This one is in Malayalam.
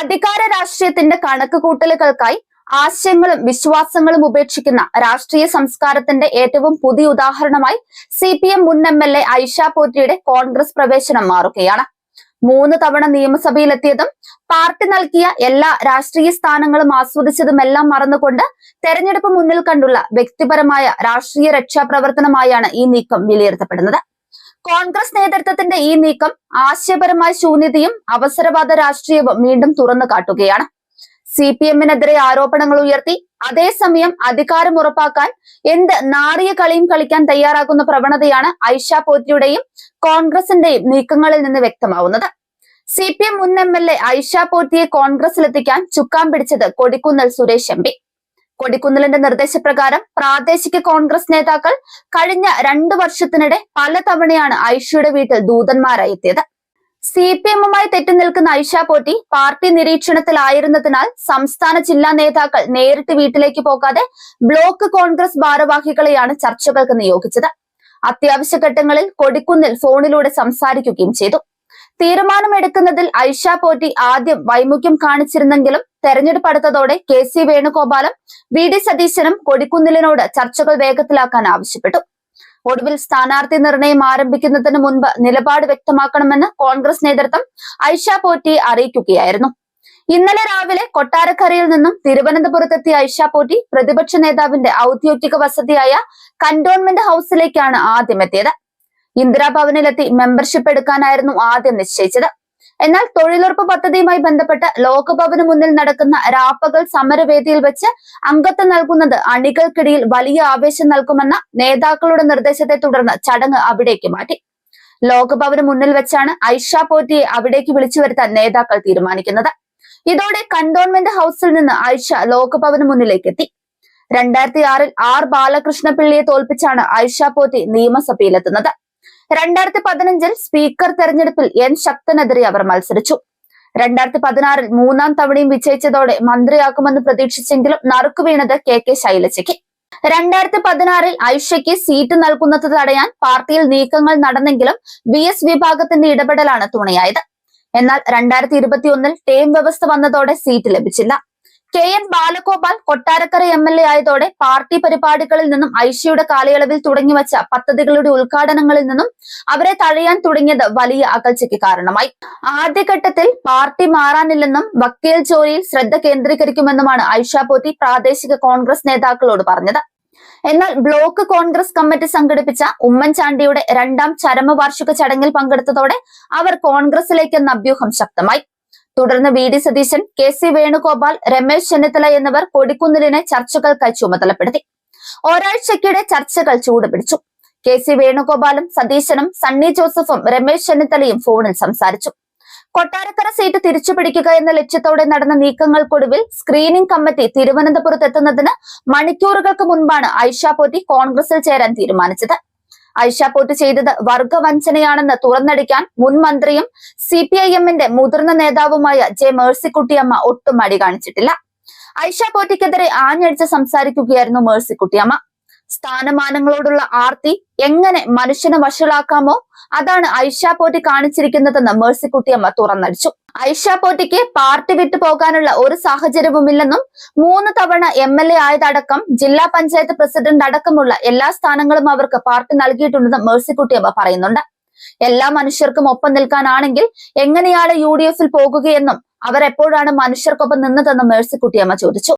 അധികാര രാഷ്ട്രീയത്തിന്റെ കണക്കുകൂട്ടലുകൾക്കായി ആശയങ്ങളും വിശ്വാസങ്ങളും ഉപേക്ഷിക്കുന്ന രാഷ്ട്രീയ സംസ്കാരത്തിന്റെ ഏറ്റവും പുതിയ ഉദാഹരണമായി സി പി എം മുൻ എം എൽ എ ഐഷ പോറ്റിയുടെ കോൺഗ്രസ് പ്രവേശനം മാറുകയാണ്. മൂന്ന് തവണ നിയമസഭയിലെത്തിയതും പാർട്ടി നൽകിയ എല്ലാ രാഷ്ട്രീയ സ്ഥാനങ്ങളും ആസ്വദിച്ചതുമെല്ലാം മറന്നുകൊണ്ട് തെരഞ്ഞെടുപ്പ് മുന്നിൽ കണ്ടുള്ള വ്യക്തിപരമായ രാഷ്ട്രീയ രക്ഷാപ്രവർത്തനമായാണ് ഈ നീക്കം വിലയിരുത്തപ്പെടുന്നത്. കോൺഗ്രസ് നേതൃത്വത്തിന്റെ ഈ നീക്കം ആശയപരമായ ശൂന്യതയും അവസരവാദ രാഷ്ട്രീയവും വീണ്ടും തുറന്നു കാട്ടുകയാണ്. സി പി എമ്മിനെതിരെ ആരോപണങ്ങൾ ഉയർത്തി അതേസമയം അധികാരം ഉറപ്പാക്കാൻ എന്ത് നാറിയ കളിയും കളിക്കാൻ തയ്യാറാക്കുന്ന പ്രവണതയാണ് ഐഷ പോറ്റിയുടെയും കോൺഗ്രസിന്റെയും നീക്കങ്ങളിൽ നിന്ന് വ്യക്തമാവുന്നത്. സി പി എം മുൻ എം എൽ എ ഐഷ പോറ്റിയെ കോൺഗ്രസിലെത്തിക്കാൻ ചുക്കാൻ പിടിച്ചത് കൊടിക്കുന്നൽ സുരേഷ് എം കൊടിക്കുന്നിലിന്റെ നിർദ്ദേശപ്രകാരം പ്രാദേശിക കോൺഗ്രസ് നേതാക്കൾ കഴിഞ്ഞ രണ്ടു വർഷത്തിനിടെ പലതവണയാണ് ഐഷയുടെ വീട്ടിൽ ദൂതന്മാരായി എത്തിയത്. സി പി എമ്മുമായി തെറ്റി നിൽക്കുന്ന ഐഷ പോറ്റി പാർട്ടി നിരീക്ഷണത്തിലായിരുന്നതിനാൽ സംസ്ഥാന ജില്ലാ നേതാക്കൾ നേരിട്ട് വീട്ടിലേക്ക് പോകാതെ ബ്ലോക്ക് കോൺഗ്രസ് ഭാരവാഹികളെയാണ് ചർച്ചകൾക്ക് നിയോഗിച്ചത്. അത്യാവശ്യ ഘട്ടങ്ങളിൽ കൊടിക്കുന്നിൽ ഫോണിലൂടെ സംസാരിക്കുകയും ചെയ്തു. തീരുമാനമെടുക്കുന്നതിൽ ഐഷ പോറ്റി ആദ്യം വൈമുഖ്യം കാണിച്ചിരുന്നെങ്കിലും തെരഞ്ഞെടുപ്പ് അടുത്തതോടെ കെ സി വേണുഗോപാലും വി ഡി സതീശനും കൊടിക്കുന്നിലിനോട് ചർച്ചകൾ വേഗത്തിലാക്കാൻ ആവശ്യപ്പെട്ടു. ഒടുവിൽ സ്ഥാനാർത്ഥി നിർണയം ആരംഭിക്കുന്നതിന് മുൻപ് നിലപാട് വ്യക്തമാക്കണമെന്ന് കോൺഗ്രസ് നേതൃത്വം ഐഷ പോറ്റിയെ അറിയിക്കുകയായിരുന്നു. ഇന്നലെ രാവിലെ കൊട്ടാരക്കരയിൽ നിന്നും തിരുവനന്തപുരത്തെത്തിയ ഐഷ പോറ്റി പ്രതിപക്ഷ നേതാവിന്റെ ഔദ്യോഗിക വസതിയായ കന്റോൺമെന്റ് ഹൌസിലേക്കാണ് ആദ്യം എത്തിയത് ഇന്ദിരാഭവനിലെത്തി മെമ്പർഷിപ്പ് എടുക്കാനായിരുന്നു ആദ്യം നിശ്ചയിച്ചത്. എന്നാൽ തൊഴിലുറപ്പ് പദ്ധതിയുമായി ബന്ധപ്പെട്ട് ലോകഭവന് മുന്നിൽ നടക്കുന്ന രാപ്പകൽ സമരവേദിയിൽ വെച്ച് അംഗത്വം നൽകുന്നത് അണികൾക്കിടയിൽ വലിയ ആവേശം നൽകുമെന്ന നേതാക്കളുടെ നിർദ്ദേശത്തെ തുടർന്ന് ചടങ്ങ് അവിടേക്ക് മാറ്റി. ലോകഭവന് മുന്നിൽ വെച്ചാണ് ഐഷ പോറ്റിയെ അവിടേക്ക് വിളിച്ചു വരുത്താൻ നേതാക്കൾ തീരുമാനിക്കുന്നത്. ഇതോടെ കണ്ടോൺമെന്റ് ഹൌസിൽ നിന്ന് ഐഷ ലോകഭവന് മുന്നിലേക്ക് എത്തി. രണ്ടായിരത്തി ആറിൽ ആർ ബാലകൃഷ്ണപിള്ളിയെ തോൽപ്പിച്ചാണ് ഐഷ പോറ്റി നിയമസഭയിലെത്തുന്നത്. രണ്ടായിരത്തി പതിനഞ്ചിൽ സ്പീക്കർ തെരഞ്ഞെടുപ്പിൽ എൻ ശക്തനെതിരെ അവർ മത്സരിച്ചു. രണ്ടായിരത്തി പതിനാറിൽ മൂന്നാം തവണയും വിജയിച്ചതോടെ മന്ത്രിയാക്കുമെന്ന് പ്രതീക്ഷിച്ചെങ്കിലും നറുക്കു വീണത് കെ കെ ശൈലജയ്ക്ക്. രണ്ടായിരത്തി പതിനാറിൽ ഐഷയ്ക്ക് സീറ്റ് നൽകുന്നത് തടയാൻ പാർട്ടിയിൽ നീക്കങ്ങൾ നടന്നെങ്കിലും ബി എസ് വിഭാഗത്തിന്റെ ഇടപെടലാണ് തുണയായത്. എന്നാൽ രണ്ടായിരത്തി ഇരുപത്തിയൊന്നിൽ ടേം വ്യവസ്ഥ വന്നതോടെ സീറ്റ് ലഭിച്ചില്ല. K N Balagopal Kottarakkara M L A ആയതോടെ party പരിപാടികളിൽ നിന്നും ഐഷയുടെ കാലയളവിൽ തുടങ്ങിവച്ച പദ്ധതികളുടെ ഉദ്ഘാടനങ്ങളിൽ നിന്നും അവരെ തഴയാൻ തുടങ്ങിയത് വലിയ അകൽച്ചയ്ക്ക് കാരണമായി. ആദ്യഘട്ടത്തിൽ പാർട്ടി മാറാനില്ലെന്നും വക്കീൽ ജോലിയിൽ ശ്രദ്ധ കേന്ദ്രീകരിക്കുമെന്നുമാണ് ഐഷ പോത്തി പ്രാദേശിക കോൺഗ്രസ് നേതാക്കളോട് പറഞ്ഞത്. എന്നാൽ ബ്ലോക്ക് കോൺഗ്രസ് കമ്മിറ്റി സംഘടിപ്പിച്ച ഉമ്മൻചാണ്ടിയുടെ രണ്ടാം ചരമവാർഷിക ചടങ്ങിൽ പങ്കെടുത്തതോടെ അവർ കോൺഗ്രസിലേക്കെന്ന അഭ്യൂഹം ശക്തമായി. തുടർന്ന് V D Satheesan K C Venugopal Ramesh Chennithala എന്നിവർ കൊടിക്കുന്നിലിനെ ചർച്ചകൾക്കായി ചുമതലപ്പെടുത്തി. ഒരാഴ്ചക്കിടെ ചർച്ചകൾ ചൂടുപിടിച്ചു. കെ സി വേണുഗോപാലും സതീശനും സണ്ണി ജോസഫും രമേശ് ചെന്നിത്തലയും ഫോണിൽ സംസാരിച്ചു. കൊട്ടാരക്കര സീറ്റ് തിരിച്ചുപിടിക്കുക എന്ന ലക്ഷ്യത്തോടെ നടന്ന നീക്കങ്ങൾക്കൊടുവിൽ സ്ക്രീനിംഗ് കമ്മിറ്റി തിരുവനന്തപുരത്ത് എത്തുന്നതിന് മണിക്കൂറുകൾക്ക് മുൻപാണ് ഐഷ പോറ്റി കോൺഗ്രസിൽ ചേരാൻ തീരുമാനിച്ചത്. ഐഷ പോറ്റ് ചെയ്തത് വർഗവഞ്ചനയാണെന്ന് തുറന്നടിക്കാൻ മുൻ മന്ത്രിയും സി പി ഐ എമ്മിന്റെ മുതിർന്ന നേതാവുമായ ജെ മേഴ്സിക്കുട്ടിയമ്മ ഒട്ടും മടി കാണിച്ചിട്ടില്ല. ഐഷ പോറ്റിക്കെതിരെ ആഞ്ഞടിച്ച് സംസാരിക്കുകയായിരുന്നു മേഴ്സിക്കുട്ടിയമ്മ. സ്ഥാനമാനങ്ങളോടുള്ള ആർത്തി എങ്ങനെ മനുഷ്യനെ വഷളാക്കാമോ? അതാണ് ഐഷ പോറ്റി കാണിച്ചിരിക്കുന്നതെന്ന് മേഴ്സിക്കുട്ടിയമ്മ തുറന്നടിച്ചു. ഐഷ പോറ്റിക്ക് പാർട്ടി വിട്ടു പോകാനുള്ള ഒരു സാഹചര്യവുമില്ലെന്നും മൂന്ന് തവണ എം എൽ എ ആയതടക്കം ജില്ലാ പഞ്ചായത്ത് പ്രസിഡന്റ് അടക്കമുള്ള എല്ലാ സ്ഥാനങ്ങളും അവർക്ക് പാർട്ടി നൽകിയിട്ടുണ്ടെന്ന് മേഴ്സിക്കുട്ടിയമ്മ പറയുന്നുണ്ട്. എല്ലാ മനുഷ്യർക്കും ഒപ്പം നിൽക്കാനാണെങ്കിൽ എങ്ങനെയാണ് യു ഡി എഫിൽ പോകുകയെന്നും അവർ എപ്പോഴാണ് മനുഷ്യർക്കൊപ്പം നിന്നതെന്നും മേഴ്സിക്കുട്ടിയമ്മ ചോദിച്ചു.